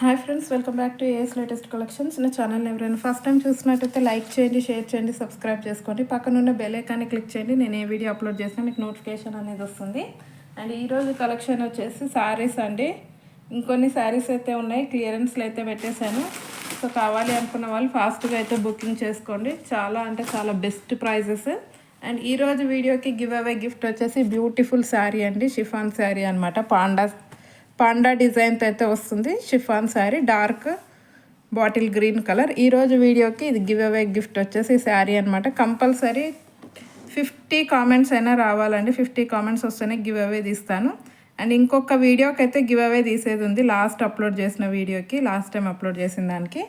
Hi friends welcome back to AS latest collections నా channel ఎవరైనా first time చూసినట్టయితే like చేయండి షేర్ చేయండి సబ్స్క్రైబ్ చేసుకోండి. పక్కన ఉన్న బెల్ ఐకాన్ని క్లిక్ చేయండి. నేను ఏ వీడియో అప్లోడ్ చేసినా మీకు నోటిఫికేషన్ అనేది వస్తుంది. అండ్ ఈరోజు కలెక్షన్ వచ్చేసి శారీస్ అండి. ఇంకొన్ని శారీస్ అయితే ఉన్నాయి. క్లియరెన్స్లో అయితే పెట్టేశాను. సో కావాలి అనుకున్న వాళ్ళు ఫాస్ట్గా అయితే బుకింగ్ చేసుకోండి. చాలా అంటే చాలా బెస్ట్ ప్రైజెస్ అండ్ ఈరోజు వీడియోకి గివ్ అవే గిఫ్ట్ వచ్చేసి బ్యూటిఫుల్ శారీ అండి. షిఫాన్ శారీ అనమాట పాండా పాండా డిజైన్తో అయితే వస్తుంది chiffon sari dark bottle green colour. ఈరోజు వీడియోకి ఇది గివ్ అవే గిఫ్ట్ వచ్చేసి శారీ అనమాట కంపల్సరీ ఫిఫ్టీ కామెంట్స్ అయినా రావాలండి. ఫిఫ్టీ కామెంట్స్ వస్తేనే గివ్ అవే తీస్తాను. అండ్ ఇంకొక వీడియోకి అయితే గివ్ అవే తీసేది ఉంది లాస్ట్ అప్లోడ్ చేసిన వీడియోకి లాస్ట్ టైం అప్లోడ్ చేసిన దానికి.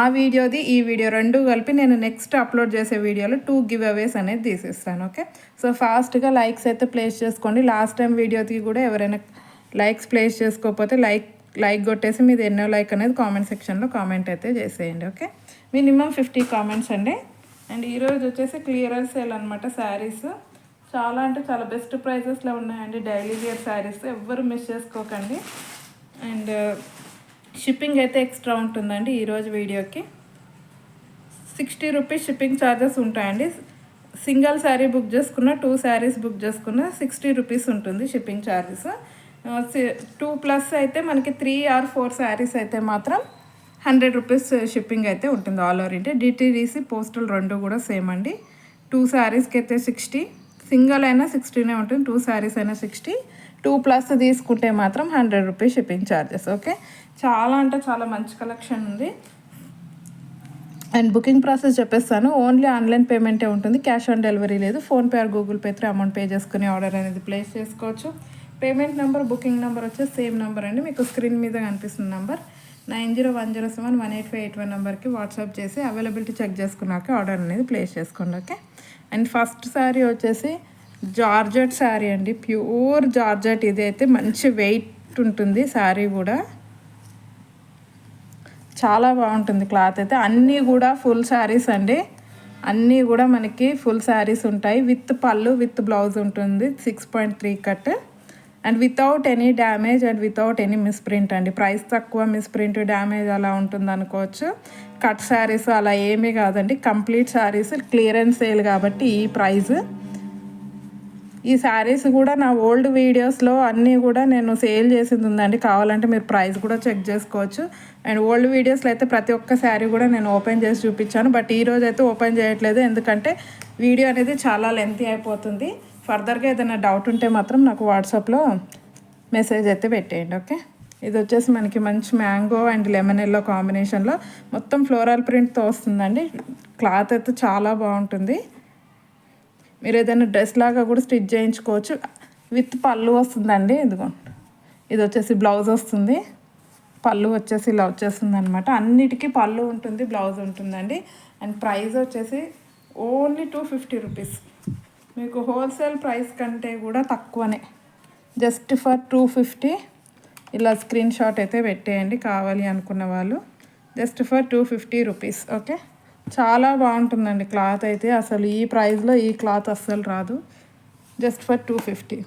ఆ వీడియోది ఈ వీడియో రెండు కలిపి నేను నెక్స్ట్ అప్లోడ్ చేసే వీడియోలో టూ గివ్ అవేస్ అనేది తీసేస్తాను ఓకే? సో ఫాస్ట్గా లైక్స్ అయితే ప్లేస్ చేసుకోండి. లాస్ట్ టైం వీడియోకి కూడా ఎవరైనా లైక్స్ ప్లేస్ చేసుకోకపోతే లైక్ లైక్ కొట్టేసి మీది ఎన్నో లైక్ అనేది కామెంట్ సెక్షన్లో కామెంట్ అయితే చేసేయండి ఓకే? మినిమం ఫిఫ్టీ కామెంట్స్ అండి. అండ్ ఈరోజు వచ్చేసి క్లియరెన్స్ సేల్ అనమాట శారీస్. చాలా అంటే చాలా బెస్ట్ ప్రైజెస్లో ఉన్నాయండి డైలీ వేర్ శారీస్. ఎవ్వరు మిస్ చేసుకోకండి. అండ్ షిప్పింగ్ అయితే ఎక్స్ట్రా ఉంటుందండి ఈరోజు వీడియోకి. సిక్స్టీ రూపీస్ షిప్పింగ్ ఛార్జెస్ ఉంటాయండి. సింగిల్ శారీ బుక్ చేసుకున్న టూ శారీస్ బుక్ చేసుకున్న సిక్స్టీ రూపీస్ ఉంటుంది షిప్పింగ్ ఛార్జెస్ టూ ప్లస్ అయితే మనకి త్రీ ఆర్ ఫోర్ శారీస్ అయితే మాత్రం హండ్రెడ్ రూపీస్ షిప్పింగ్ అయితే ఉంటుంది all over India. DTDC postal రెండు కూడా సేమ్ అండి. టూ శారీస్కి అయితే సిక్స్టీ సింగిల్ అయినా సిక్స్టీనే ఉంటుంది టూ శారీస్ అయినా సిక్స్టీ. టూ ప్లస్ తీసుకుంటే మాత్రం hundred rupees shipping charges okay? చాలా అంటే చాలా మంచి కలెక్షన్ ఉంది. అండ్ బుకింగ్ ప్రాసెస్ చెప్పేస్తాను. ఓన్లీ ఆన్లైన్ పేమెంటే ఉంటుంది క్యాష్ ఆన్ డెలివరీ లేదు. PhonePe or Google Pay through amount pay చేసుకుని ఆర్డర్ అనేది ప్లేస్ చేసుకోవచ్చు. పేమెంట్ నెంబర్ బుకింగ్ నెంబర్ వచ్చేసి సేమ్ నెంబర్ అండి. మీకు స్క్రీన్ మీద కనిపిస్తున్న number. Nine zero one zero seven one eight five eight one నెంబర్కి వాట్సాప్ చేసి అవైలబిలిటీ చెక్ చేసుకున్నాక ఆర్డర్ అనేది ప్లేస్ చేసుకోండి ఓకే? అండ్ ఫస్ట్ శారీ వచ్చేసి జార్జెట్ శారీ అండి. ప్యూర్ జార్జెట్ ఇది అయితే మంచి వెయిట్ ఉంటుంది శారీ కూడా. చాలా బాగుంటుంది క్లాత్ అయితే. అన్నీ కూడా ఫుల్ శారీస్ అండి. అన్నీ కూడా మనకి ఫుల్ శారీస్ ఉంటాయి. విత్ పళ్ళు విత్ బ్లౌజ్ ఉంటుంది. Six point three cut. And without any damage and without any misprint అండి. ప్రైస్ తక్కువ మిస్ప్రింట్ డ్యామేజ్ అలా ఉంటుంది అనుకోవచ్చు. కట్ శారీస్ అలా ఏమీ కాదండి. కంప్లీట్ శారీస్ క్లియరెన్స్ సేల్ కాబట్టి ఈ ప్రైస్ ఈ శారీస్ కూడా నా ఓల్డ్ వీడియోస్లో అన్నీ కూడా నేను సేల్ చేసింది ఉందండి. కావాలంటే మీరు ప్రైస్ కూడా చెక్ చేసుకోవచ్చు. అండ్ ఓల్డ్ వీడియోస్లో అయితే ప్రతి ఒక్క శారీ కూడా నేను ఓపెన్ చేసి చూపించాను. బట్ ఈరోజు అయితే ఓపెన్ చేయట్లేదు. ఎందుకంటే వీడియో అనేది చాలా లెంతీ అయిపోతుంది. ఫర్దర్గా ఏదైనా డౌట్ ఉంటే మాత్రం నాకు వాట్సాప్లో మెసేజ్ అయితే పెట్టేయండి ఓకే? ఇది వచ్చేసి మనకి మంచి మ్యాంగో అండ్ లెమన్ ఎల్లో కాంబినేషన్లో మొత్తం ఫ్లోరల్ ప్రింట్తో వస్తుందండి. క్లాత్ అయితే చాలా బాగుంటుంది. మీరు ఏదైనా డ్రెస్ లాగా కూడా స్టిచ్ చేయించుకోవచ్చు. విత్ పళ్ళు వస్తుందండి ఇదిగో. ఇది వచ్చేసి బ్లౌజ్ వస్తుంది. పళ్ళు వచ్చేసి ఇలా వచ్చేస్తుంది అనమాట అన్నిటికీ పళ్ళు ఉంటుంది బ్లౌజ్ ఉంటుందండి. అండ్ ప్రైస్ వచ్చేసి ఓన్లీ టూ ఫిఫ్టీ రూపీస్. మీకు హోల్సేల్ ప్రైస్ కంటే కూడా తక్కువనే. జస్ట్ ఫర్ టూ ఫిఫ్టీ ఇలా స్క్రీన్ షాట్ అయితే పెట్టేయండి కావాలి అనుకున్న వాళ్ళు. Just for two fifty rupees okay చాలా బాగుంటుందండి క్లాత్ అయితే. అసలు ఈ ప్రైస్లో ఈ క్లాత్ అస్సలు రాదు. Just for two fifty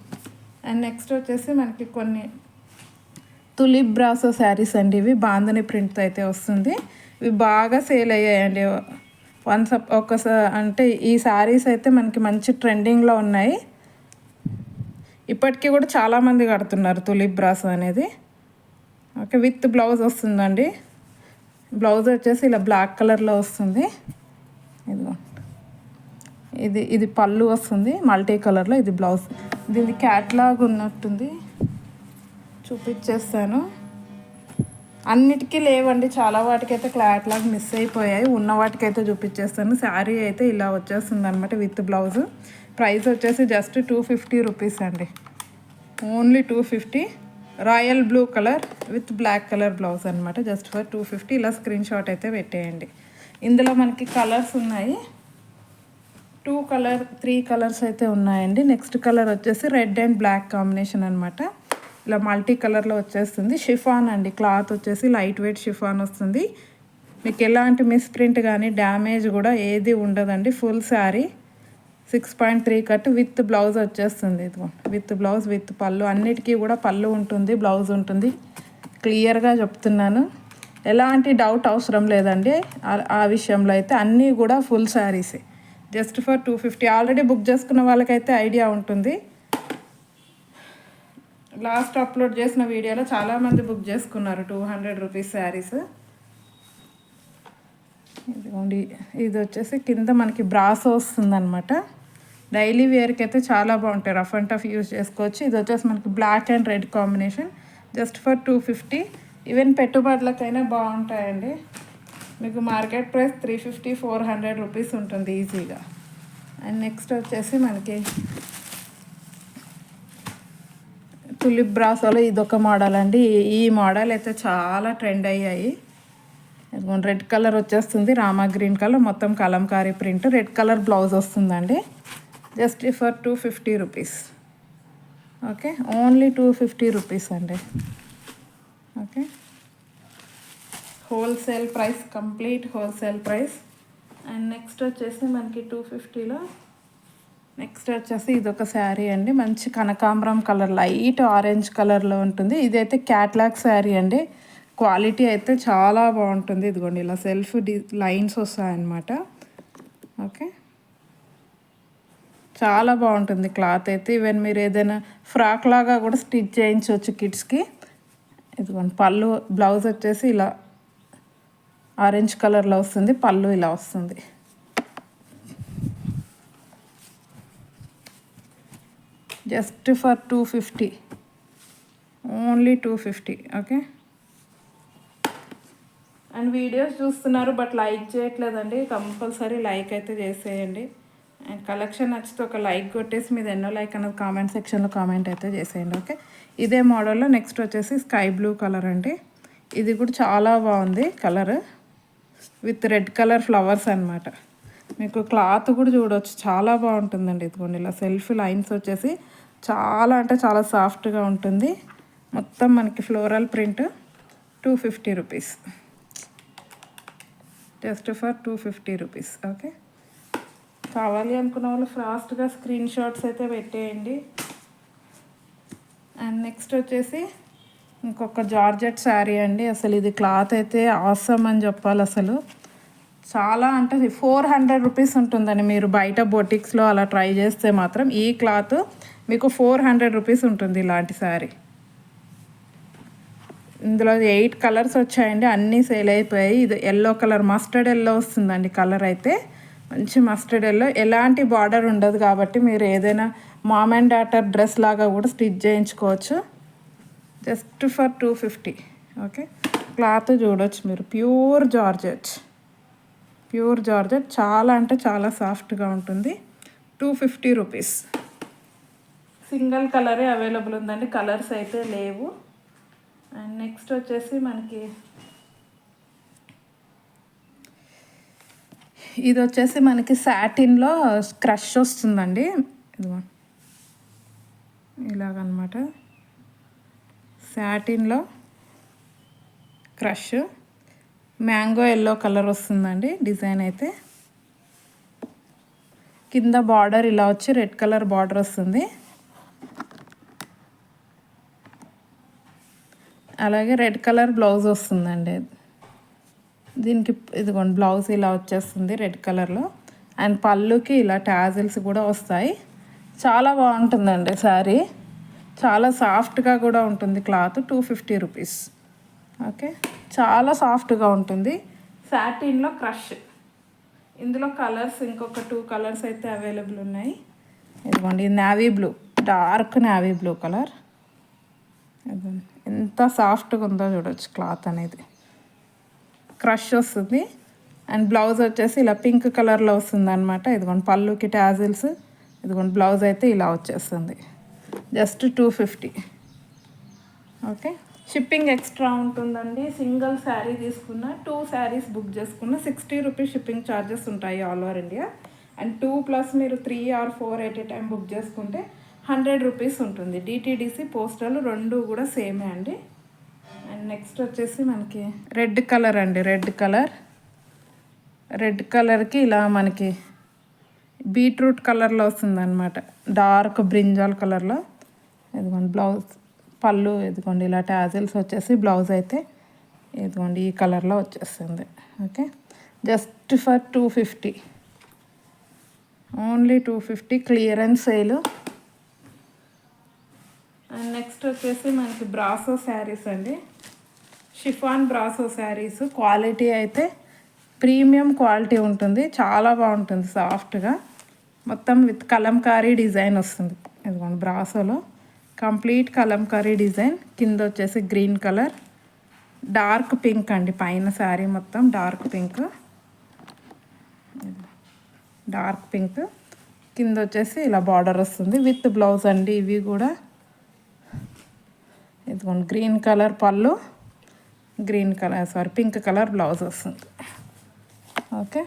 and next వచ్చేసి మనకి కొన్ని తులిప్ బ్రాసో శారీస్ అండి. ఇవి బాందని ప్రింట్తో అయితే వస్తుంది. ఇవి బాగా సేల్ అయ్యాయండి. వన్స్ ఒకసారి అంటే ఈ శారీస్ అయితే మనకి మంచి ట్రెండింగ్లో ఉన్నాయి. ఇప్పటికీ కూడా చాలామంది కడుతున్నారు తులిప్ బ్రాస్ అనేది. ఓకే విత్ బ్లౌజ్ వస్తుందండి. బ్లౌజ్ వచ్చేసి ఇలా బ్లాక్ కలర్లో వస్తుంది. ఇదిగో. ఇది ఇది పళ్ళు వస్తుంది మల్టీ కలర్లో ఇది బ్లౌజ్. దీని క్యాట్లాగ్ ఉన్నట్టుంది. చూపించేస్తాను అన్నిటికీ లేవండి. చాలా వాటికైతే క్లాట్లాగ్ మిస్ అయిపోయాయి. ఉన్న వాటికైతే చూపించేస్తాను. శారీ అయితే ఇలా వచ్చేస్తుంది అనమాట విత్ బ్లౌజ్. ప్రైస్ వచ్చేసి జస్ట్ టూ ఫిఫ్టీ రూపీస్ అండి. Only two fifty. Royal blue colour with black colour blouse అనమాట జస్ట్ ఫర్ టూ ఫిఫ్టీ. ఇలా స్క్రీన్ షాట్ అయితే పెట్టేయండి. ఇందులో మనకి కలర్స్ ఉన్నాయి. టూ కలర్ త్రీ కలర్స్ అయితే ఉన్నాయండి. నెక్స్ట్ కలర్ వచ్చేసి రెడ్ అండ్ బ్లాక్ కాంబినేషన్ అనమాట ఇలా మల్టీ కలర్లో వచ్చేస్తుంది. షిఫాన్ అండి. క్లాత్ వచ్చేసి లైట్ వెయిట్ షిఫాన్ వస్తుంది. మీకు ఎలాంటి మిస్ప్రింట్ కానీ డ్యామేజ్ కూడా ఏది ఉండదండి. Full sari. Six point three cut with blouse వచ్చేస్తుంది. ఇదిగో విత్ బ్లౌజ్ విత్ పళ్ళు. అన్నిటికీ కూడా పళ్ళు ఉంటుంది బ్లౌజ్ ఉంటుంది. క్లియర్గా చెప్తున్నాను. ఎలాంటి డౌట్ అవసరం లేదండి. ఆ- ఆ విషయంలో అయితే అన్నీ కూడా full శారీసే. Just for two fifty. Already book చేసుకున్న వాళ్ళకైతే ఐడియా ఉంటుంది. లాస్ట్ అప్లోడ్ చేసిన వీడియోలో చాలామంది బుక్ చేసుకున్నారు టూ హండ్రెడ్ రూపీస్ శారీస్. ఇదిగోండి ఇది వచ్చేసి కింద మనకి బ్రాసో వస్తుందనమాట డైలీ వేర్కి అయితే చాలా బాగుంటాయి. రఫ్ అండ్ టఫ్ యూజ్ చేసుకోవచ్చు. ఇది వచ్చేసి మనకి black and red combination. Just for two fifty. Even పెట్టుబడులకైనా బాగుంటాయండి. మీకు market price three fifty four hundred rupees ఉంటుంది ఈజీగా. అండ్ నెక్స్ట్ వచ్చేసి మనకి తులిప్ బ్రాసోలో ఇదొక మోడల్ అండి ఈ- మోడల్ అయితే చాలా ట్రెండ్ అయ్యాయి. రెడ్ కలర్ వచ్చేస్తుంది రామా గ్రీన్ కలర్ మొత్తం kalamkari print. Red colour blouse వస్తుందండి. Just for two fifty rupees. Okay only two fifty rupees అండి. Okay. Wholesale price complete wholesale price. And next వచ్చేసి మనకి టూ ఫిఫ్టీలో నెక్స్ట్ వచ్చేసి ఇది ఒక శారీ అండి. మంచి కనకాంబరం కలర్ లైట్ ఆరెంజ్ కలర్లో ఉంటుంది. ఇదైతే క్యాట్లాగ్ శారీ అండి. క్వాలిటీ అయితే చాలా బాగుంటుంది. ఇదిగోండి ఇలా సెల్ఫ్ డి లైన్స్ వస్తాయన్నమాట. ఓకే. చాలా బాగుంటుంది క్లాత్ అయితే. ఈవెన్ మీరు ఏదైనా ఫ్రాక్ లాగా కూడా స్టిచ్ చేయించవచ్చు కిడ్స్కి. ఇదిగోండి పళ్ళు బ్లౌజ్ వచ్చేసి ఇలా ఆరెంజ్ కలర్లో వస్తుంది. పళ్ళు ఇలా వస్తుంది. Just for two fifty. Only two fifty okay? And videos చూస్తున్నారు బట్ లైక్ చేయట్లేదండి. కంపల్సరీ లైక్ అయితే చేసేయండి. అండ్ కలెక్షన్ నచ్చితే ఒక లైక్ కొట్టేసి మీద ఎన్నో లైక్ అన్నది కామెంట్ సెక్షన్లో కామెంట్ అయితే చేసేయండి ఓకే? ఇదే మోడల్లో నెక్స్ట్ వచ్చేసి స్కై బ్లూ కలర్ అండి. ఇది కూడా చాలా బాగుంది colour. With red colour flowers అన్నమాట. మీకు క్లాత్ కూడా చూడవచ్చు చాలా బాగుంటుందండి ఇదిగోండి. ఇలా సెల్ఫ్ లైన్స్ వచ్చేసి చాలా అంటే చాలా సాఫ్ట్గా ఉంటుంది. మొత్తం మనకి floral print two fifty rupees. Just for two fifty rupees. Okay? కావాలి అనుకున్న వాళ్ళు ఫాస్ట్గా స్క్రీన్ షాట్స్ అయితే పెట్టేయండి. అండ్ నెక్స్ట్ వచ్చేసి ఇంకొక జార్జెట్ శారీ అండి. అసలు ఇది క్లాత్ అయితే ఆసమ్ అని చెప్పాలి అసలు. చాలా అంటే ఫోర్ హండ్రెడ్ రూపీస్ ఉంటుందండి. మీరు బయట బొటిక్స్లో అలా ట్రై చేస్తే మాత్రం ఈ క్లాత్ మీకు ఫోర్ హండ్రెడ్ రూపీస్ ఉంటుంది ఇలాంటి శారీ. ఇందులో ఎయిట్ కలర్స్ వచ్చాయండి. అన్నీ సేల్ అయిపోయాయి. ఇది ఎల్లో కలర్ మస్టర్డ్ ఎల్లో వస్తుందండి కలర్ అయితే. మంచి మస్టర్డ్ ఎల్లో. ఎలాంటి బార్డర్ ఉండదు కాబట్టి మీరు ఏదైనా మామ్ అండ్ డాటర్ డ్రెస్ లాగా కూడా స్టిచ్ చేయించుకోవచ్చు. Just for two fifty. Okay? Cloth చూడొచ్చు మీరు. Pure georgette. Pure georgette. చాలా అంటే చాలా సాఫ్ట్గా ఉంటుంది. Two fifty rupees. సింగిల్ కలరే అవైలబుల్ ఉందండి. కలర్స్ అయితే లేవు. అండ్ నెక్స్ట్ వచ్చేసి మనకి ఇది వచ్చేసి మనకి సాటిన్లో క్రష్ వస్తుందండి. ఇదిగో. ఇలాగనమాట. సాటిన్లో క్రష్. మ్యాంగో ఎల్లో కలర్ వస్తుందండి డిజైన్ అయితే. కింద బార్డర్ ఇలా వచ్చి రెడ్ కలర్ బార్డర్ వస్తుంది. అలాగే రెడ్ కలర్ బ్లౌజ్ వస్తుందండి. దీనికి ఇదిగోండి బ్లౌజ్ ఇలా వచ్చేస్తుంది రెడ్ కలర్లో అండ్ పళ్ళుకి ఇలా ట్యాజిల్స్ కూడా వస్తాయి. చాలా బాగుంటుందండి శారీ. చాలా సాఫ్ట్గా కూడా ఉంటుంది cloth two fifty rupees. Okay. చాలా సాఫ్ట్గా ఉంటుంది. సాటిన్లో క్రష్. ఇందులో కలర్స్ ఇంకొక టూ కలర్స్ అయితే అవైలబుల్ ఉన్నాయి. ఇదిగోండి navy blue. Dark navy blue colour. ఎంత సాఫ్ట్గా ఉందో చూడొచ్చు క్లాత్ అనేది. క్రష్ వస్తుంది. అండ్ బ్లౌజ్ వచ్చేసి ఇలా పింక్ కలర్లో వస్తుంది అనమాట ఇదిగోండి పళ్ళుకి టాజిల్స్. ఇదిగోండి బ్లౌజ్ అయితే ఇలా వచ్చేస్తుంది. Just two fifty. Okay? Shipping extra ఉంటుందండి. సింగిల్ శారీ తీసుకున్న టూ శారీస్ బుక్ చేసుకున్న సిక్స్టీ రూపీస్ షిప్పింగ్ ఛార్జెస్ ఉంటాయి all over India. And two plus మీరు three or four at a time book చేసుకుంటే హండ్రెడ్ రూపీస్ ఉంటుంది. డిటీడీసీ పోస్టల్ రెండు కూడా సేమే అండి. అండ్ నెక్స్ట్ వచ్చేసి మనకి రెడ్ కలర్ అండి. Red colour. రెడ్ కలర్కి ఇలా మనకి బీట్రూట్ కలర్లో వస్తుంది అనమాట డార్క్ బ్రింజాల్ కలర్లో. ఇదిగోండి బ్లౌజ్. పళ్ళు ఇదిగోండి ఇలా టాజిల్స్ వచ్చేసి బ్లౌజ్ అయితే ఇదిగోండి ఈ కలర్లో వచ్చేస్తుంది okay? Just for two fifty. Only two fifty clearance sale. And next వచ్చేసి మనకి బ్రాసో శారీస్ అండి. Chiffon brasso saris. క్వాలిటీ అయితే ప్రీమియం క్వాలిటీ ఉంటుంది. చాలా బాగుంటుంది సాఫ్ట్గా. మొత్తం విత్ కలంకారీ డిజైన్ వస్తుంది. ఇదిగోండి బ్రాసోలో. Complete kalamkari design. కింద వచ్చేసి గ్రీన్ కలర్. డార్క్ పింక్ అండి పైన శారీ మొత్తం డార్క్ పింక్. Dark pink. కింద వచ్చేసి ఇలా బార్డర్ వస్తుంది. విత్ బ్లౌజ్ అండి ఇవి కూడా. ఇదిగోండి గ్రీన్ కలర్ పళ్ళు. Green colour sorry pink colour blouse వస్తుంది. ఓకే.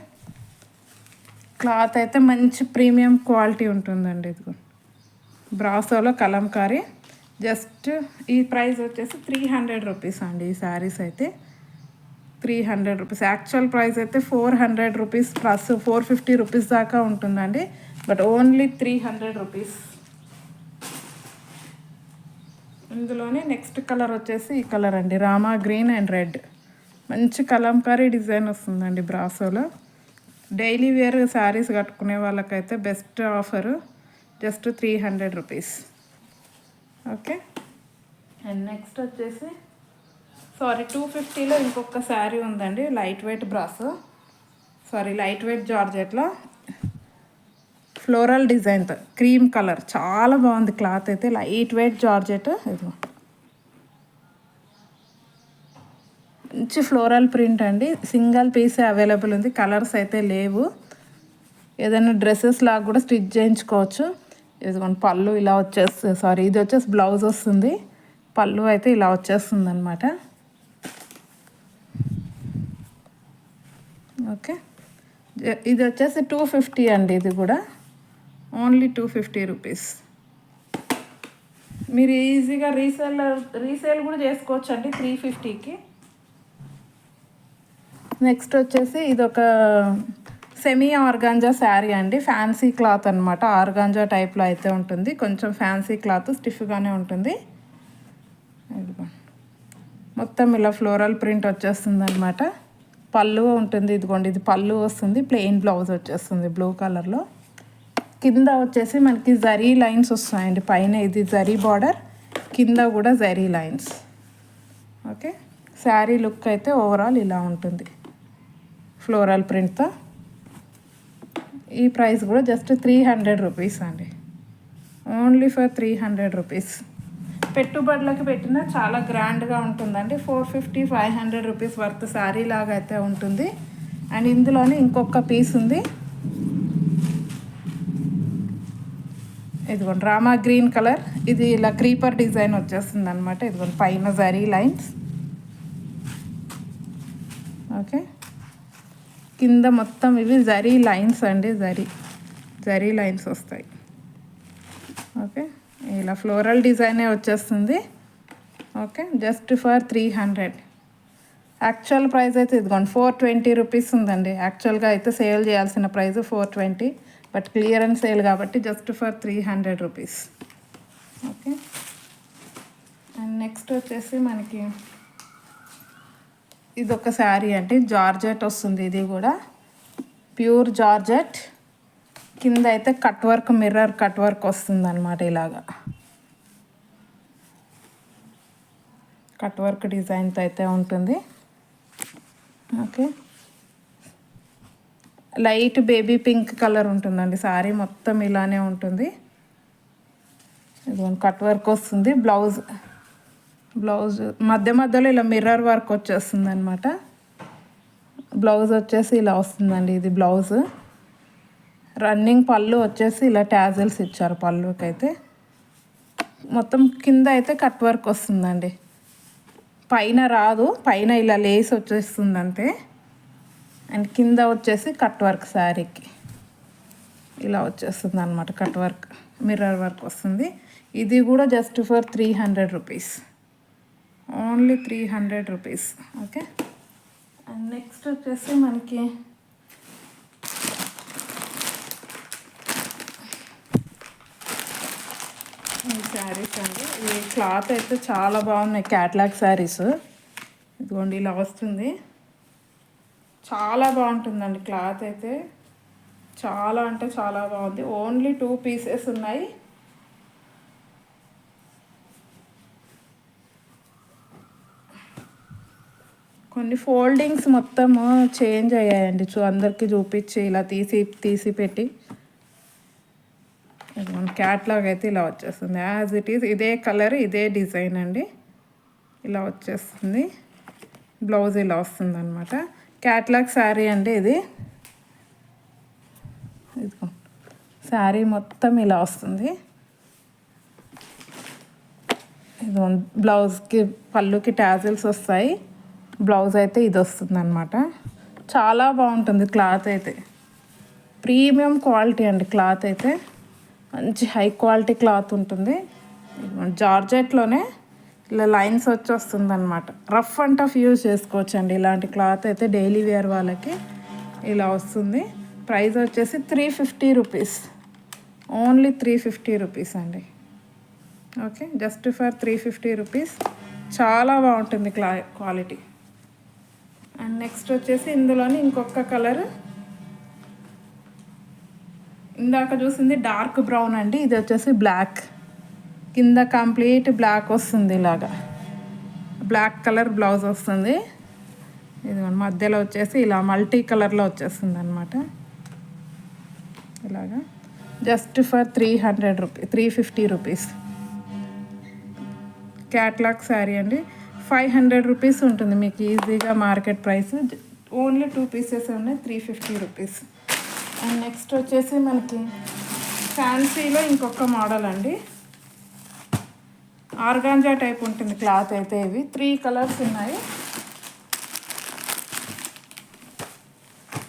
క్లాత్ అయితే మంచి ప్రీమియం క్వాలిటీ ఉంటుందండి ఇదిగో. బ్రాసోలో కలంకారీ జస్ట్ ఈ ప్రైస్ వచ్చేసి త్రీ హండ్రెడ్ రూపీస్ అండి ఈ శారీస్ అయితే. Three hundred rupees actual price అయితే four hundred rupees plus four fifty rupees దాకా ఉంటుందండి. But only three hundred rupees ఇందులోనే నెక్స్ట్ కలర్ వచ్చేసి ఈ కలర్ అండి. రామా గ్రీన్ అండ్ రెడ్ మంచి కలంకారీ డిజైన్ వస్తుందండి బ్రాసోలో. డైలీ వేర్ శారీస్ కట్టుకునే వాళ్ళకైతే best offer just three hundred rupees. Okay? And next వచ్చేసి సారీ టూ ఫిఫ్టీలో ఇంకొక శారీ ఉందండి light weight brasso. Sorry light weight జార్జెట్లో floral డిజైన్తో క్రీమ్ కలర్. చాలా బాగుంది క్లాత్ అయితే లైట్ వెయిట్ జార్జెట్. ఇదిగో. మంచి ఫ్లోరల్ ప్రింట్ అండి. సింగిల్ పీస్ అవైలబుల్ ఉంది కలర్స్ అయితే లేవు. ఏదైనా డ్రెస్సెస్ లాగా కూడా స్టిచ్ చేయించుకోవచ్చు. ఇదిగోండి పళ్ళు ఇలా వచ్చేస్తుంది సారీ ఇది వచ్చేసి బ్లౌజ్ వస్తుంది. పళ్ళు అయితే ఇలా వచ్చేస్తుంది అనమాట ఓకే ఇది వచ్చేసి టూ ఫిఫ్టీ అండి ఇది కూడా. Only two fifty rupees. మీరు ఈజీగా రీసేల్ రీసేల్ కూడా చేసుకోవచ్చు అండి త్రీ ఫిఫ్టీకి. నెక్స్ట్ వచ్చేసి ఇది ఒక సెమీ ఆర్గాంజా శారీ అండి. ఫ్యాన్సీ క్లాత్ అనమాట ఆర్గాంజా టైప్లో అయితే ఉంటుంది. కొంచెం ఫ్యాన్సీ క్లాత్ స్టిఫ్గానే ఉంటుంది. మొత్తం ఇలా ఫ్లోరల్ ప్రింట్ వచ్చేస్తుంది అనమాట పళ్ళు ఉంటుంది. ఇదిగోండి ఇది పళ్ళు వస్తుంది. ప్లెయిన్ బ్లౌజ్ వచ్చేస్తుంది బ్లూ కలర్లో కింద వచ్చేసి మనకి జరీ లైన్స్ వస్తాయండి. పైన ఇది జరీ బార్డర్ కింద కూడా zari lines. Okay? Sari look అయితే ఓవరాల్ ఇలా ఉంటుంది. ఫ్లోరల్ ప్రింట్తో ఈ ప్రైస్ కూడా జస్ట్ త్రీ హండ్రెడ్ రూపీస్ అండి. Only for three hundred rupees పెట్టుబడులకు పెట్టినా చాలా గ్రాండ్గా ఉంటుందండి. Four fifty five hundred rupees worth sari లాగా అయితే ఉంటుంది. అండ్ ఇందులోనే ఇంకొక పీస్ ఉంది. ఇదిగోండి రామా గ్రీన్ కలర్. ఇది ఇలా క్రీపర్ డిజైన్ వచ్చేస్తుంది అనమాట ఇదిగోండి పైన జరీ లైన్స్ ఓకే కింద మొత్తం ఇవి జరీ లైన్స్ అండి జరీ. జరీ లైన్స్ వస్తాయి. ఓకే? ఇలా ఫ్లోరల్ డిజైనే వచ్చేస్తుంది. Okay? Just for three hundred. Actual price అయితే ఇదిగోండి ఫోర్ ట్వంటీ రూపీస్ ఉందండి. యాక్చువల్గా అయితే సేల్ చేయాల్సిన price four twenty but clearance sale కాబట్టి just for three hundred rupees. Okay? And next వచ్చేసి మనకి ఇది ఒక శారీ అండి జార్జెట్ వస్తుంది ఇది కూడా. Pure georgette. కింద అయితే cut work mirror cut work వస్తుంది అనమాట ఇలాగా. కట్ వర్క్ డిజైన్తో అయితే ఉంటుంది. Okay. Light baby pink colour ఉంటుందండి శారీ మొత్తం ఇలానే ఉంటుంది. ఇది కట్ వర్క్ వస్తుంది బ్లౌజ్ బ్లౌజ్ మధ్య మధ్యలో ఇలా మిర్రర్ వర్క్ వచ్చేస్తుంది అనమాట బ్లౌజ్ వచ్చేసి ఇలా వస్తుందండి ఇది బ్లౌజ్. రన్నింగ్ పళ్ళు వచ్చేసి ఇలా ట్యాజల్స్ ఇచ్చారు పళ్ళుకి అయితే మొత్తం కింద అయితే కట్ వర్క్ వస్తుందండి. పైన రాదు పైన ఇలా లేస్ వచ్చేస్తుంది అంతే అండ్ కింద వచ్చేసి కట్ వర్క్ శారీకి. ఇలా వచ్చేస్తుంది అనమాట కట్ వర్క్ మిర్రర్ వర్క్ వస్తుంది. ఇది కూడా just for three hundred rupees. Only three hundred rupees. Okay? And next వచ్చేసి మనకి ఈ శారీస్ అండి. ఈ క్లాత్ అయితే చాలా బాగున్నాయి. క్యాట్లాగ్ శారీస్. ఇదిగోండి ఇలా వస్తుంది. చాలా బాగుంటుందండి క్లాత్ అయితే. చాలా అంటే చాలా బాగుంది. ఓన్లీ టూ పీసెస్ ఉన్నాయి. కొన్ని ఫోల్డింగ్స్ మొత్తము చేంజ్ అయ్యాయండి. చూ అందరికీ చూపించి ఇలా తీసి తీసి పెట్టి. మన క్యాట్లాగ్ అయితే ఇలా వచ్చేస్తుంది. యాజ్ ఇట్ ఈస్ ఇదే కలర్ ఇదే డిజైన్ అండి. ఇలా వచ్చేస్తుంది. బ్లౌజ్ ఇలా వస్తుంది అనమాట క్యాట్లాగ్ శారీ అండి ఇది. ఇదిగో శారీ మొత్తం ఇలా వస్తుంది. ఇది బ్లౌజ్కి పళ్ళుకి టాజిల్స్ వస్తాయి. బ్లౌజ్ అయితే ఇది వస్తుంది అనమాట చాలా బాగుంటుంది క్లాత్ అయితే. ప్రీమియం క్వాలిటీ అండి క్లాత్ అయితే. మంచి హై క్వాలిటీ క్లాత్ ఉంటుంది. జార్జెట్లోనే ఇలా లైన్స్ వచ్చేస్తుంది అనమాట రఫ్ అండ్ టఫ్ యూజ్ చేసుకోవచ్చు అండి ఇలాంటి క్లాత్ అయితే డైలీ వేర్ వాళ్ళకి ఇలా వస్తుంది. ప్రైస్ వచ్చేసి three fifty rupees. Only three fifty rupees అండి. Okay just for three fifty rupees. చాలా బాగుంటుంది క్లా క్వాలిటీ. నెక్స్ట్ వచ్చేసి ఇందులోని ఇంకొక కలర్ ఇందాక చూసింది డార్క్ బ్రౌన్ అండి ఇది వచ్చేసి బ్లాక్ కింద కంప్లీట్ బ్లాక్ వస్తుంది ఇలాగా. బ్లాక్ కలర్ బ్లౌజ్ వస్తుంది. ఇది మధ్యలో వచ్చేసి ఇలా మల్టీ కలర్లో వచ్చేస్తుంది అనమాట ఇలాగా. Just for three hundred rupee three fifty rupees catalogue sari అండి. ఫైవ్ హండ్రెడ్ రూపీస్ ఉంటుంది మీకు ఈజీగా market price. Only two pieces ఉన్నాయి three fifty rupees. And next వచ్చేసి మనకి ఫ్యాన్సీలో ఇంకొక మోడల్ అండి. ఆర్గాంజా టైప్ ఉంటుంది క్లాత్ అయితే ఇవి. త్రీ కలర్స్ ఉన్నాయి.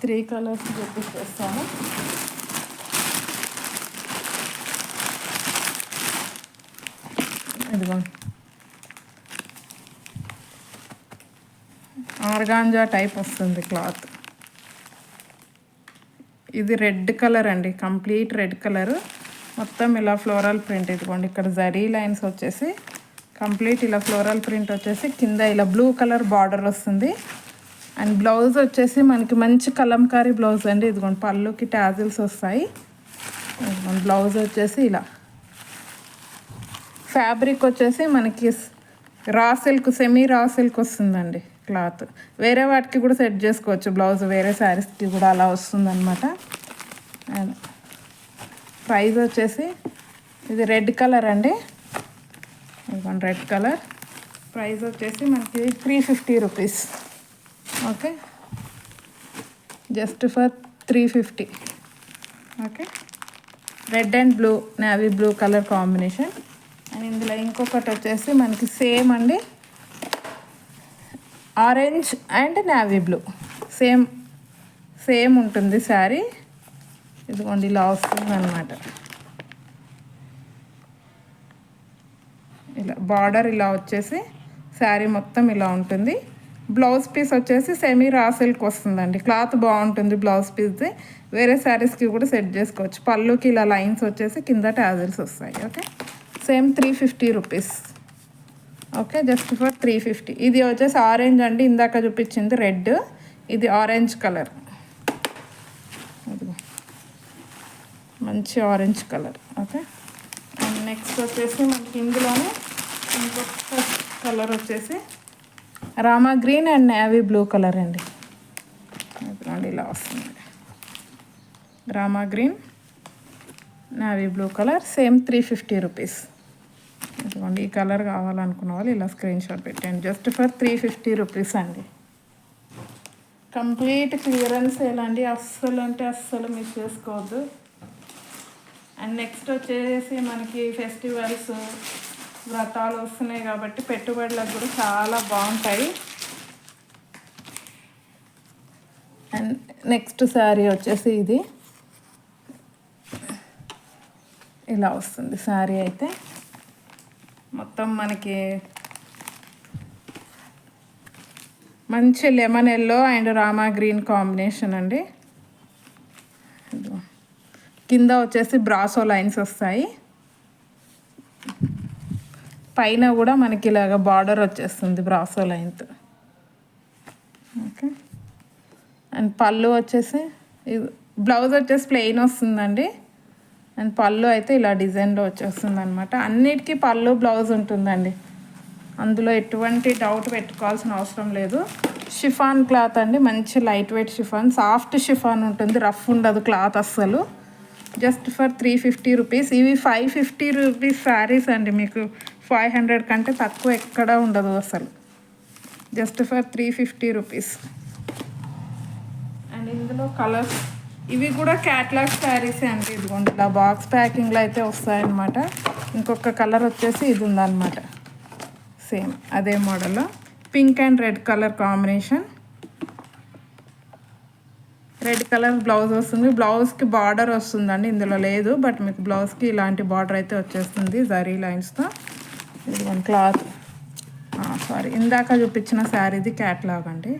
త్రీ కలర్స్ చూపిస్తాను. ఇదిగోండి. ఆర్గాంజా టైప్ వస్తుంది క్లాత్. ఇది రెడ్ కలర్ అండి కంప్లీట్ రెడ్ కలర్. మొత్తం ఇలా ఫ్లోరల్ ప్రింట్ ఇదిగోండి ఇక్కడ జరీ లైన్స్ వచ్చేసి కంప్లీట్ ఇలా ఫ్లోరల్ ప్రింట్ వచ్చేసి కింద ఇలా బ్లూ కలర్ బార్డర్ వస్తుంది. అండ్ బ్లౌజ్ వచ్చేసి మనకి మంచి కలంకారీ బ్లౌజ్ అండి ఇదిగోండి పళ్ళుకి ట్యాజిల్స్ వస్తాయి. బ్లౌజ్ వచ్చేసి ఇలా. ఫ్యాబ్రిక్ వచ్చేసి మనకి raw silk semi raw silk వస్తుందండి. క్లాత్. వేరే వాటికి కూడా సెట్ చేసుకోవచ్చు. బ్లౌజ్ వేరే శారీస్కి కూడా అలా వస్తుందన్నమాట. అండ్ ప్రైస్ వచ్చేసి ఇది రెడ్ కలర్ అండి. ఇదిగోండి రెడ్ కలర్. ప్రైస్ వచ్చేసి మనకి three fifty rupees. Okay? Just for three fifty. Okay? Red and blue navy blue colour combination. And ఇందులో ఇంకొకటి వచ్చేసి మనకి సేమ్ అండి. Orange and navy blue. Same same ఉంటుంది శారీ. ఇదిగోండి ఇలా వస్తుంది అనమాట ఇలా బార్డర్ ఇలా వచ్చేసి శారీ మొత్తం ఇలా ఉంటుంది. బ్లౌజ్ పీస్ వచ్చేసి సెమీ రా సిల్క్ వస్తుందండి. క్లాత్ బాగుంటుంది బ్లౌజ్ పీస్ది. వేరే శారీస్కి కూడా సెట్ చేసుకోవచ్చు. పళ్ళుకి ఇలా లైన్స్ వచ్చేసి కింద ట్యాజిల్స్ వస్తాయి. Okay? Same three fifty rupees. Okay just for three fifty ఇది వచ్చేసి ఆరెంజ్ అండి. ఇందాక చూపించింది రెడ్. ఇది ఆరెంజ్ కలర్ మంచి orange colour okay and next వచ్చేసి మనకి ఇందులోనే ఇంకొక కలర్ వచ్చేసి Rama green and navy blue colour అండి. అండి ఇలా వస్తుంది. Rama green navy blue colour same three fifty rupees ఇదిగోండి ఈ కలర్ కావాలనుకున్న వాళ్ళు ఇలా స్క్రీన్ షాట్ పెట్టండి just for three fifty rupees అండి. కంప్లీట్ క్లియరెన్స్ అండి అస్సలు అంటే అస్సలు మిస్ చేసుకోవద్దు. అండ్ నెక్స్ట్ వచ్చేసి మనకి ఫెస్టివల్స్ వ్రతాలు వస్తున్నాయి కాబట్టి పెట్టుబడులకు కూడా చాలా బాగుంటాయి. అండ్ నెక్స్ట్ శారీ వచ్చేసి ఇది. ఇలా వస్తుంది శారీ అయితే. మొత్తం మనకి మంచి lemon yellow and Rama green combination అండి. కింద వచ్చేసి బ్రాసో లైన్స్ వస్తాయి. పైన కూడా మనకి ఇలాగ బార్డర్ వచ్చేస్తుంది బ్రాసో లైన్తో ఓకే. అండ్ పళ్ళు వచ్చేసి ఇది బ్లౌజ్ వచ్చేసి ప్లెయిన్ వస్తుందండి. అండ్ పళ్ళు అయితే ఇలా డిజైన్లో వచ్చేస్తుంది అనమాట అన్నిటికీ పళ్ళు బ్లౌజ్ ఉంటుందండి. అందులో ఎటువంటి డౌట్ పెట్టుకోవాల్సిన అవసరం లేదు. షిఫాన్ క్లాత్ అండి. మంచి light weight chiffon. Soft chiffon ఉంటుంది. రఫ్ ఉండదు క్లాత్ అస్సలు. Just for three fifty rupees. ఇవి ఫైవ్ ఫిఫ్టీ రూపీస్ శారీస్ అండి మీకు. ఫైవ్ హండ్రెడ్ కంటే తక్కువ ఎక్కడ ఉండదు అసలు just for three fifty rupees. And ఇందులో కలర్స్ ఇవి కూడా క్యాట్లాగ్ శారీసే అండి ఇదిగోండి. ఇలా బాక్స్ ప్యాకింగ్లో అయితే వస్తాయన్నమాట. ఇంకొక కలర్ వచ్చేసి ఇది ఉందన్నమాట. సేమ్ అదే మోడల్లో pink and red colour combination red colour blouse వస్తుంది. బ్లౌజ్కి బార్డర్ వస్తుందండి ఇందులో లేదు. బట్ మీకు బ్లౌజ్కి ఇలాంటి బార్డర్ అయితే వచ్చేస్తుంది జరీ లైన్స్తో ఇది వన్ క్లాత్ సారీ ఇందాక చూపించిన శారీది క్యాట్లాగ్ అండి.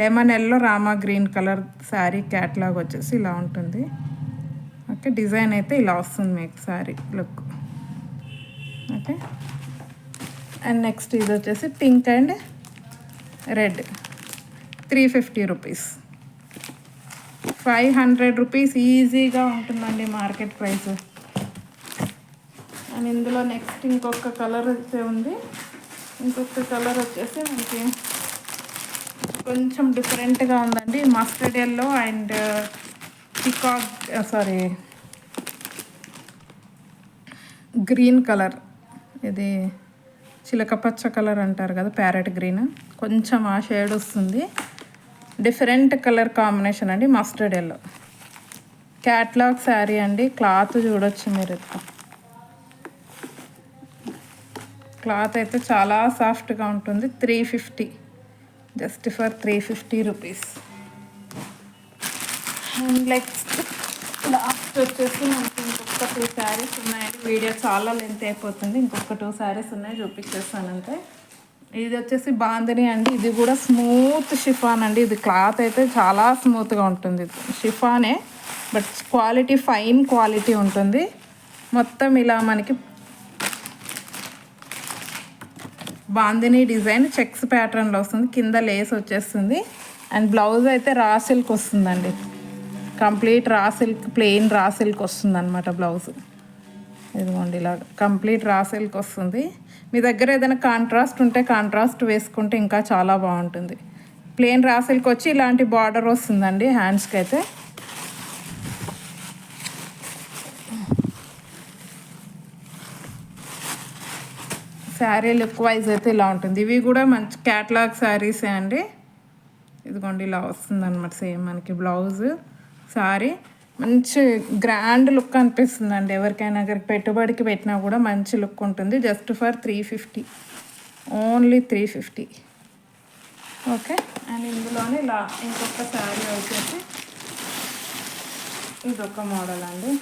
Lemon yellow Rama green colour sari catalogue వచ్చేసి ఇలా ఉంటుంది. ఓకే డిజైన్ అయితే ఇలా వస్తుంది మీకు sari look. Okay. And next ఇది వచ్చేసి pink and red. Three fifty rupees. Five hundred rupees ఈజీగా ఉంటుందండి మార్కెట్ ప్రైస్. అండ్ ఇందులో నెక్స్ట్ ఇంకొక కలర్ అయితే ఉంది. ఇంకొక కలర్ వచ్చేసి మనకి కొంచెం డిఫరెంట్గా ఉందండి. Mustard yellow and uh, peacock sorry uh, green colour. ఇది చిలక పచ్చ కలర్ అంటారు కదా ప్యారెట్ గ్రీన్. కొంచెం ఆ షేడ్ వస్తుంది. డిఫరెంట్ కలర్ కాంబినేషన్ అండి మస్టర్డ్ ఎల్లో క్యాట్లాగ్ శారీ అండి. క్లాత్ చూడొచ్చు మీరు. క్లాత్ అయితే చాలా సాఫ్ట్గా ఉంటుంది. Three fifty. Just for three fifty rupees. And next last వచ్చేసి మనకి ఇంకొక టూ శారీస్ ఉన్నాయండి వీడియో చాలా లెంత్ అయిపోతుంది. ఇంకొక టూ శారీస్ ఉన్నాయి చూపించేస్తానంటే అంతే ఇది వచ్చేసి బాందిని అండి. ఇది కూడా స్మూత్ షిఫాన్ అండి. ఇది క్లాత్ అయితే చాలా స్మూత్గా ఉంటుంది. షిఫానే బట్ క్వాలిటీ ఫైన్ క్వాలిటీ ఉంటుంది. మొత్తం ఇలా మనకి బాందిని డిజైన్ చెక్స్ ప్యాటర్న్లో వస్తుంది. కింద లేస్ వచ్చేస్తుంది. అండ్ బ్లౌజ్ అయితే రా సిల్క్ వస్తుందండి. Complete raw silk plain raw silk వస్తుంది అనమాట బ్లౌజ్. ఇదిగోండి ఇలా కంప్లీట్ రా సిల్క్ వస్తుంది. మీ దగ్గర ఏదైనా కాంట్రాస్ట్ ఉంటే కాంట్రాస్ట్ వేసుకుంటే ఇంకా చాలా బాగుంటుంది. ప్లెయిన్ రా సిల్క్ వచ్చి ఇలాంటి బార్డర్ వస్తుందండి హ్యాండ్స్కి అయితే శారీ లుక్ వైజ్ అయితే ఇలా ఉంటుంది. ఇవి కూడా మంచి క్యాట్లాగ్ శారీసే అండి? ఇదిగోండి ఇలా వస్తుంది అనమాట సేమ్ మనకి బ్లౌజ్ శారీ. మంచి గ్రాండ్ లుక్ అనిపిస్తుంది అండి ఎవరికైనా అక్కడికి పెట్టుబడికి పెట్టినా కూడా మంచి లుక్ ఉంటుంది. Just for three fifty only three fifty okay and ఇందులోనే ఇలా ఇంకొక శారీ వచ్చేసి ఇదొక మోడల్ అండి.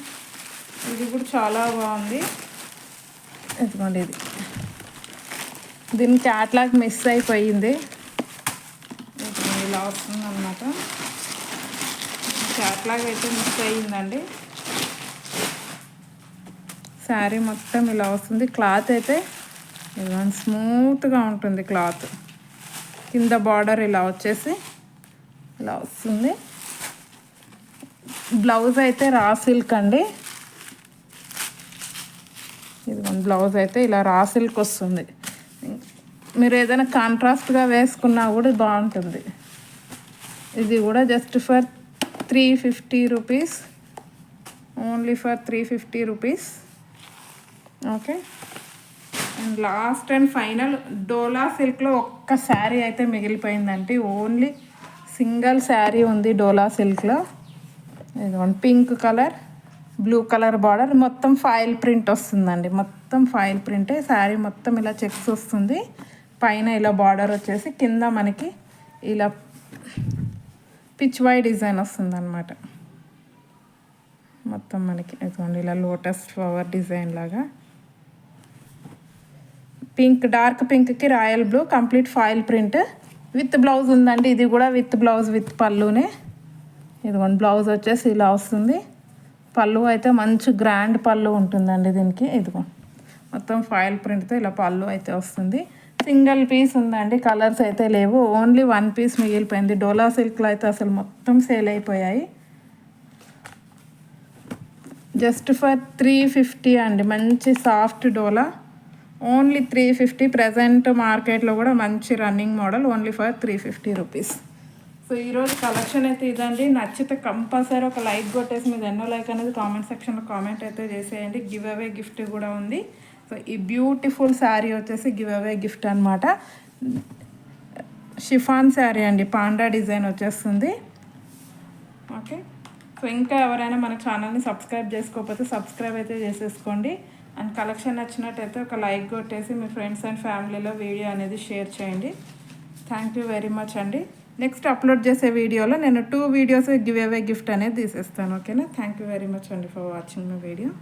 ఇది కూడా చాలా బాగుంది. ఇదిగోండి ఇది. దీని క్యాట్లాగ్ మిస్ అయిపోయింది. ఇలా వస్తుంది అనమాట క్యాట్లాగ్ అయితే మిస్ అయ్యిందండి. శారీ మొత్తం ఇలా వస్తుంది. క్లాత్ అయితే ఇదిగోండి స్మూత్గా ఉంటుంది క్లాత్. కింద బార్డర్ ఇలా వచ్చేసి ఇలా వస్తుంది. బ్లౌజ్ అయితే రా సిల్క్ అండి. ఇదిగోండి బ్లౌజ్ అయితే ఇలా రా సిల్క్ వస్తుంది. మీరు ఏదైనా కాంట్రాస్ట్గా వేసుకున్నా కూడా బాగుంటుంది. ఇది కూడా just for three fifty rupees only for three fifty rupees okay and last and final Dola సిల్క్లో ఒక్క శారీ అయితే మిగిలిపోయిందండి ఓన్లీ సింగిల్ శారీ ఉంది డోలా సిల్క్లో ఇదిగోండి pink colour blue colour border మొత్తం ఫైల్ ప్రింట్ వస్తుందండి. మొత్తం ఫైల్ ప్రింటే శారీ మొత్తం ఇలా చెక్స్ వస్తుంది. పైన ఇలా బార్డర్ వచ్చేసి కింద మనకి ఇలా పిచ్ వై డిజైన్ వస్తుంది అనమాట మొత్తం మనకి ఇదిగోండి ఇలా లోటస్ ఫ్లవర్ డిజైన్ లాగా. పింక్ డార్క్ పింక్కి royal blue complete foil print. With blouse ఉందండి ఇది కూడా విత్ బ్లౌజ్ విత్ పళ్ళునే. ఇదిగోండి బ్లౌజ్ వచ్చేసి ఇలా వస్తుంది. పళ్ళు అయితే మంచి గ్రాండ్ పళ్ళు ఉంటుందండి దీనికి. ఇదిగో మొత్తం ఫాయిల్ ప్రింట్తో ఇలా పళ్ళు అయితే వస్తుంది. సింగిల్ పీస్ ఉందండి కలర్స్ అయితే లేవు. ఓన్లీ వన్ పీస్ మిగిలిపోయింది. డోలా సిల్క్లో అయితే అసలు మొత్తం సేల్ అయిపోయాయి. జస్ట్ ఫర్ త్రీ ఫిఫ్టీ అండి మంచి soft Dola. Only three fifty present మార్కెట్లో కూడా మంచి running model only for three fifty rupees. So ఈరోజు కలెక్షన్ అయితే ఇదండి. నచ్చితే కంపల్సరీ ఒక లైక్ కొట్టేసి మీద ఎన్నో లైక్ అనేది కామెంట్ సెక్షన్లో కామెంట్ అయితే చేసేయండి. గివ్ అవే గిఫ్ట్ కూడా ఉంది. సో ఈ బ్యూటిఫుల్ శారీ వచ్చేసి గివ్ అవే గిఫ్ట్ అనమాట షిఫాన్ శారీ అండి పాండా డిజైన్ వచ్చేస్తుంది. ఓకే సో ఇంకా ఎవరైనా మన ఛానల్ని సబ్స్క్రైబ్ చేసుకోకపోతే సబ్స్క్రైబ్ అయితే చేసేసుకోండి. అండ్ కలెక్షన్ నచ్చినట్టయితే ఒక లైక్ కొట్టేసి మీ ఫ్రెండ్స్ అండ్ ఫ్యామిలీలో వీడియో అనేది షేర్ చేయండి. థ్యాంక్ యూ వెరీ మచ్ అండి. నెక్స్ట్ అప్లోడ్ చేసే వీడియోలో నేను two videos give away gift అనేది తీసేస్తాను. ఓకేనా థ్యాంక్ యూ వెరీ మచ్ అండి ఫర్ వాచింగ్ మై వీడియో